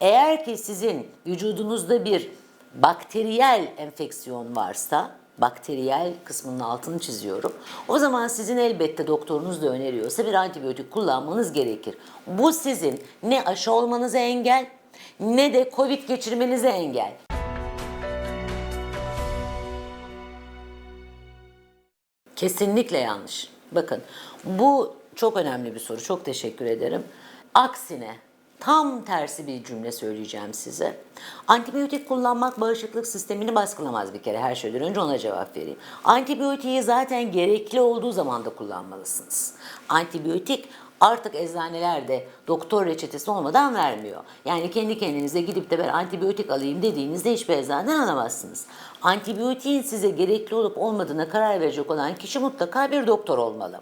eğer ki sizin vücudunuzda bir bakteriyel enfeksiyon varsa, bakteriyel kısmının altını çiziyorum. O zaman sizin elbette doktorunuz da öneriyorsa bir antibiyotik kullanmanız gerekir. Bu sizin ne aşı olmanıza engel ne de COVID geçirmenize engel. Kesinlikle yanlış. Bakın bu çok önemli bir soru. Çok teşekkür ederim. Aksine tam tersi bir cümle söyleyeceğim size. Antibiyotik kullanmak bağışıklık sistemini baskılamaz bir kere her şeyden önce ona cevap vereyim. Antibiyotiği zaten gerekli olduğu zaman da kullanmalısınız. Antibiyotik artık eczanelerde doktor reçetesi olmadan vermiyor. Yani kendi kendinize gidip de ben antibiyotik alayım dediğinizde hiçbir eczaneden alamazsınız. Antibiyotiğin size gerekli olup olmadığına karar verecek olan kişi mutlaka bir doktor olmalı.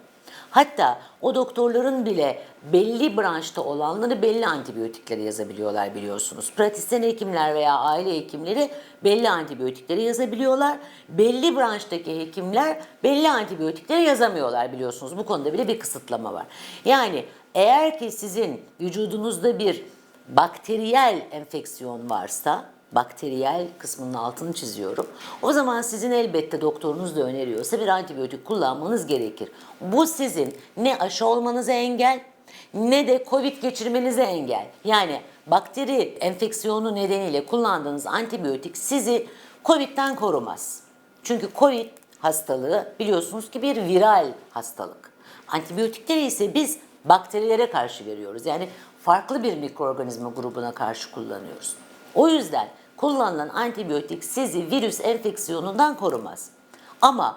Hatta o doktorların bile belli branşta olanları belli antibiyotikleri yazabiliyorlar biliyorsunuz. Pratisyen hekimler veya aile hekimleri belli antibiyotikleri yazabiliyorlar. Belli branştaki hekimler belli antibiyotikleri yazamıyorlar biliyorsunuz. Bu konuda bile bir kısıtlama var. Yani eğer ki sizin vücudunuzda bir bakteriyel enfeksiyon varsa bakteriyel kısmının altını çiziyorum. O zaman sizin elbette doktorunuz da öneriyorsa bir antibiyotik kullanmanız gerekir. Bu sizin ne aşı olmanıza engel ne de COVID geçirmenize engel. Yani bakteri enfeksiyonu nedeniyle kullandığınız antibiyotik sizi COVID'den korumaz. Çünkü COVID hastalığı biliyorsunuz ki bir viral hastalık. Antibiyotikleri ise biz bakterilere karşı veriyoruz. Yani farklı bir mikroorganizma grubuna karşı kullanıyoruz. O yüzden kullanılan antibiyotik sizi virüs enfeksiyonundan korumaz. Ama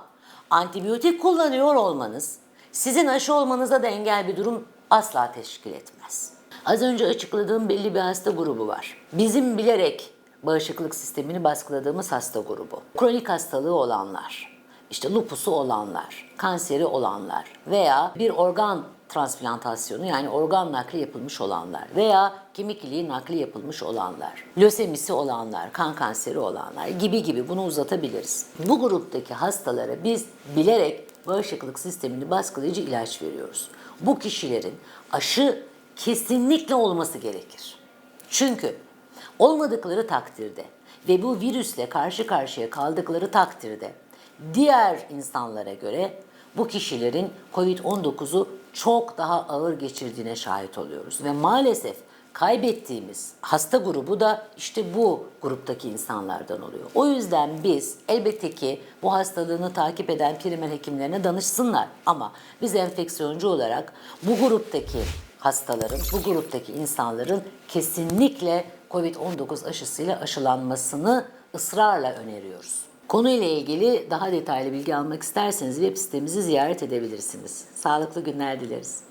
antibiyotik kullanıyor olmanız sizin aşı olmanıza da engel bir durum asla teşkil etmez. Az önce açıkladığım belli bir hasta grubu var. Bizim bilerek bağışıklık sistemini baskıladığımız hasta grubu. Kronik hastalığı olanlar, işte lupusu olanlar, kanseri olanlar veya bir organ transplantasyonu yani organ nakli yapılmış olanlar veya kemik iliği nakli yapılmış olanlar, lösemisi olanlar, kan kanseri olanlar gibi gibi bunu uzatabiliriz. Bu gruptaki hastalara biz bilerek bağışıklık sistemini baskılayıcı ilaç veriyoruz. Bu kişilerin aşı kesinlikle olması gerekir. Çünkü olmadıkları takdirde ve bu virüsle karşı karşıya kaldıkları takdirde diğer insanlara göre bu kişilerin COVID-19'u çok daha ağır geçirdiğine şahit oluyoruz. Ve maalesef kaybettiğimiz hasta grubu da işte bu gruptaki insanlardan oluyor. O yüzden biz elbette ki bu hastalığını takip eden primer hekimlerine danışsınlar. Ama biz enfeksiyoncu olarak bu gruptaki hastaların, bu gruptaki insanların kesinlikle COVID-19 aşısıyla aşılanmasını ısrarla öneriyoruz. Konuyla ilgili daha detaylı bilgi almak isterseniz web sitemizi ziyaret edebilirsiniz. Sağlıklı günler dileriz.